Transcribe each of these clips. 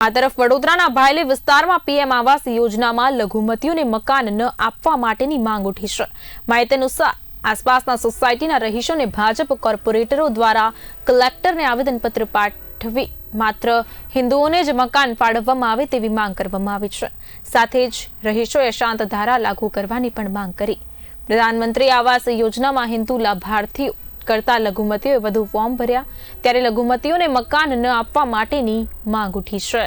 આ તરફ વડોદરાના ભાયલી વિસ્તારમાં પીએમ આવાસ યોજનામાં લઘુમતીઓને મકાન ન આપવા માટેની માંગ ઉઠી છે. માહિતી અનુસાર આસપાસના સોસાયટીના રહીશોને ભાજપ કોર્પોરેટરો દ્વારા કલેક્ટરને આવેદનપત્ર પાઠવી માત્ર હિન્દુઓને જ મકાન ફાળવવામાં આવે તેવી માંગ કરવામાં આવી છે. સાથે જ રહીશોએ શાંત ધારા લાગુ કરવાની પણ માંગ કરી. પ્રધાનમંત્રી આવાસ યોજનામાં હિન્દુ લાભાર્થીઓ કરતા લઘુમતીઓએ વધુ ફોર્મ ભર્યા. ત્યારે લઘુમતીઓને મકાન ન આપવા માટેની માંગ ઉઠી છે.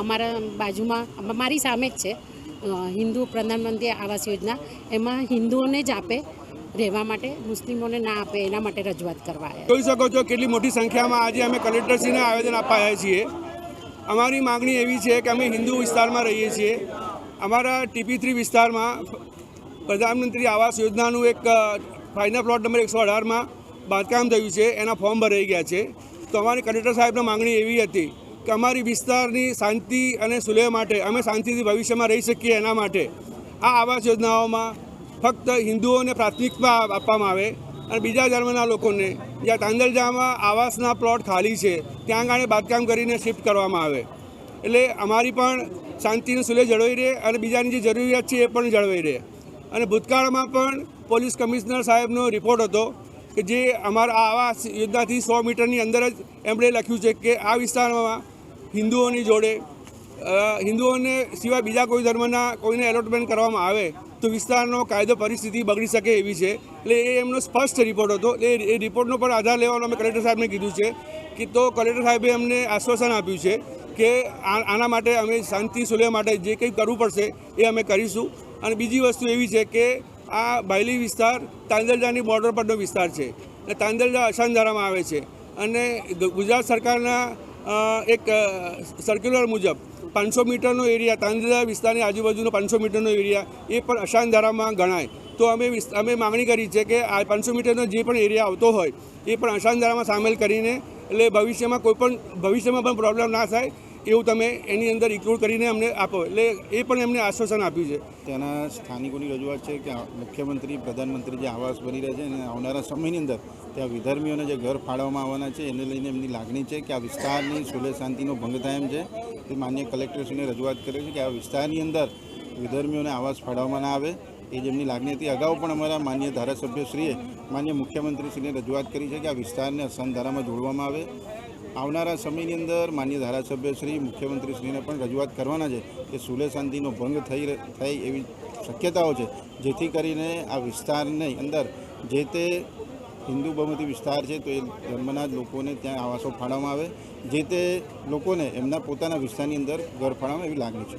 અમારા બાજુમાં મારી સામે જ છે હિન્દુ પ્રધાનમંત્રી આવાસ યોજના. એમાં હિન્દુઓને જ આપે રહેવા માટે મુસ્લિમોને ના આપે એના માટે રજૂઆત કરવા જોઈ શકો છો કેટલી મોટી સંખ્યામાં આજે અમે કલેક્ટરશ્રીને આવેદન આપવા આવ્યા છીએ. અમારી માગણી એવી છે કે અમે હિન્દુ વિસ્તારમાં રહીએ છીએ. અમારા ટીપી થ્રી વિસ્તારમાં પ્રધાનમંત્રી આવાસ યોજનાનું એક ફાઇનલ પ્લોટ નંબર એકસો અઢારમાં બાંધકામ થયું છે, એના ફોર્મ ભરાઈ ગયા છે. તો અમારી કલેક્ટર સાહેબની માગણી એવી હતી કે અમારી વિસ્તારની શાંતિ અને સુલેહ માટે અમે શાંતિથી ભવિષ્યમાં રહી શકીએ એના માટે આ આવાસ યોજનાઓમાં ફક્ત હિન્દુઓને પ્રાથમિકતા આપવામાં આવે અને બીજા ધર્મના લોકોને જ્યાં તાંદલજામાં આવાસના પ્લોટ ખાલી છે, ત્યાં આગળ બાંધકામ કરીને શિફ્ટ કરવામાં આવે. એટલે અમારી પણ શાંતિનું સુલેહ જળવાઈ રહે અને બીજાની જે જરૂરિયાત છે એ પણ જળવાઈ રહે. અને ભૂતકાળમાં પણ પોલીસ કમિશનર સાહેબનો રિપોર્ટ હતો કે જે અમારા આવા યોજનાથી સો મીટરની અંદર જ એમણે લખ્યું છે કે આ વિસ્તારમાં હિન્દુઓની જોડે હિન્દુઓને સિવાય બીજા કોઈ ધર્મના કોઈને એલોટમેન્ટ કરવામાં આવે તો વિસ્તારનો કાયદો પરિસ્થિતિ બગડી શકે એવી છે. એટલે એ એમનો સ્પષ્ટ રિપોર્ટ હતો. એ એ રિપોર્ટનો પણ આધાર લેવાનો અમે કલેક્ટર સાહેબને કીધું છે કે તો કલેક્ટર સાહેબે અમને આશ્વાસન આપ્યું છે કે આના માટે અમે શાંતિ, સુલેહ માટે જે કંઈ કરવું પડશે એ અમે કરીશું. અને બીજી વસ્તુ એવી છે કે આ બાયલી વિસ્તાર તાંદલજાની બોર્ડર પરનો વિસ્તાર છે. અને તાંદલજા અશાંધારામાં આવે છે. અને ગુજરાત સરકારના એક સર્ક્યુલર મુજબ પાંચસો મીટરનો એરિયા તાંદલા વિસ્તારની આજુબાજુનો પાંચસો મીટરનો એરિયા એ પણ અશાંત ધારામાં ગણાય. તો અમે અમે માગણી કરી છે કે આ પાંચસો મીટરનો જે પણ એરિયા આવતો હોય, એ પણ અશાંત ધારામાં સામેલ કરીને, એટલે ભવિષ્યમાં કોઈ પણ, ભવિષ્યમાં પણ પ્રોબ્લેમ ના થાય. એવું તમે એની અંદર ઇન્ક્લુડ કરીને અમને આપો. એટલે એ પણ એમને આશ્વાસન આપ્યું છે. ત્યાંના સ્થાનિકોની રજૂઆત છે કે મુખ્યમંત્રી, પ્રધાનમંત્રી જે આવાસ બની રહ્યા છે અને આવનારા સમયની અંદર ત્યાં વિધર્મીઓને જે ઘર ફાળવવામાં આવવાના છે, એને લઈને એમની લાગણી છે કે આ વિસ્તારની સુલે શાંતિનો ભંગ થાય એમ છે. તે માન્ય કલેક્ટરશ્રીને રજૂઆત કરે છે કે આ વિસ્તારની અંદર વિધર્મીઓને આવાસ ફાળવવામાં ના આવે. એ જેમની લાગણી હતી. અગાઉ પણ અમારા માન્ય ધારાસભ્યશ્રીએ, માન્ય મુખ્યમંત્રીશ્રીને રજૂઆત કરી છે કે આ વિસ્તારને અસંત ધારામાં જોડવામાં આવે. આવનારા સમયની અંદર માન્ય ધારાસભ્યશ્રી મુખ્યમંત્રીશ્રીને પણ રજૂઆત કરવાના છે કે સુલે શાંતિનો ભંગ થઈ થાય એવી શક્યતાઓ છે, જેથી કરીને આ વિસ્તારની અંદર જે તે હિન્દુ બહુમતી વિસ્તાર છે, તો એ ધર્મના લોકોને ત્યાં આવાસો ફાળવવામાં આવે, જે તે લોકોને એમના પોતાના વિસ્તારની અંદર ઘર ફાળવવામાં એવી લાગણી છે.